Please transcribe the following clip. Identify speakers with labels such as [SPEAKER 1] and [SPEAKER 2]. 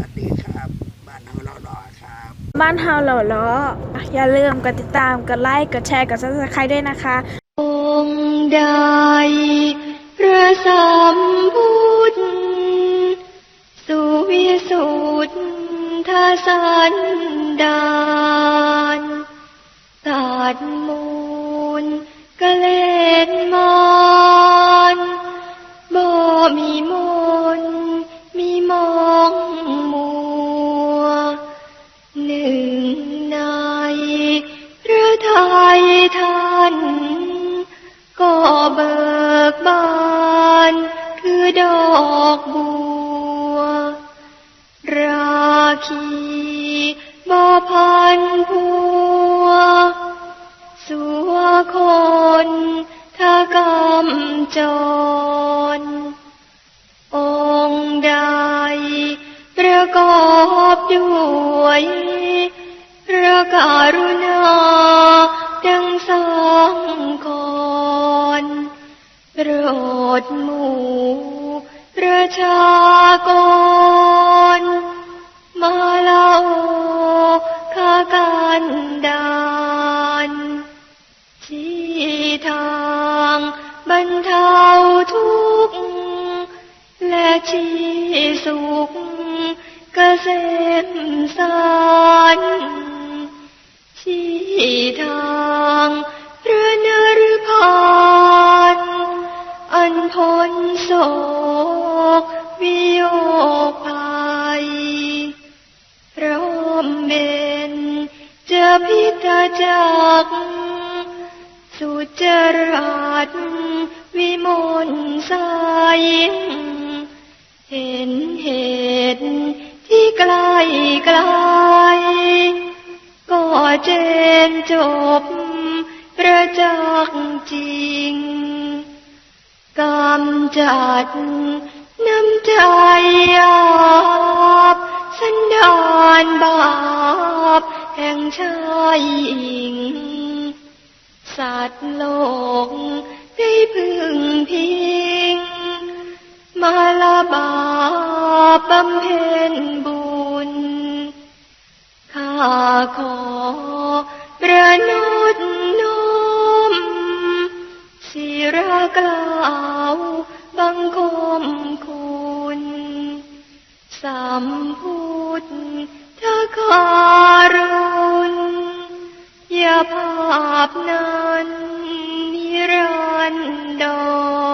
[SPEAKER 1] วัสดีครับ บ้านเฮาเรารอครับ
[SPEAKER 2] บ้านเฮาเหล่าล้ออย่าลืมกดติดตาม กดไลค์ กดแชร์ กดซับสไครต์ด้วยนะคะ
[SPEAKER 3] องค์ใดพระสัมพุทธสุวิสุทธาสันดานตัดมู ดอกบัว ราคีบ่พันพัว สัวคนทากรรมจร องใดประกอบด้วยพระกรุณาดังสังกรโปรดหมู่ ชากร มาล่าข้ากันดานที่ทางบรรเทาทุกข์และชีสุขเกษมสารที่ทางพระนรพานอันพ้นโศก กวิโยภัยพร้อมเบนจะพิทาจักสุจรัตวิมลใสเห็นเหตุที่ไกลไกลก็เจนจบประจักษ์จริงกำจัด น้ำใจหยาบสันดานบาปแห่งชายหญิง สัตว์โลกได้พึ่งพิง มาลาบาปบำเพ็ญบุญ ข้าขอประนดน้อมศิรากล่าว บังคมคุณสัมพุทธคารุณอย่าภาพนั้นนิรันดร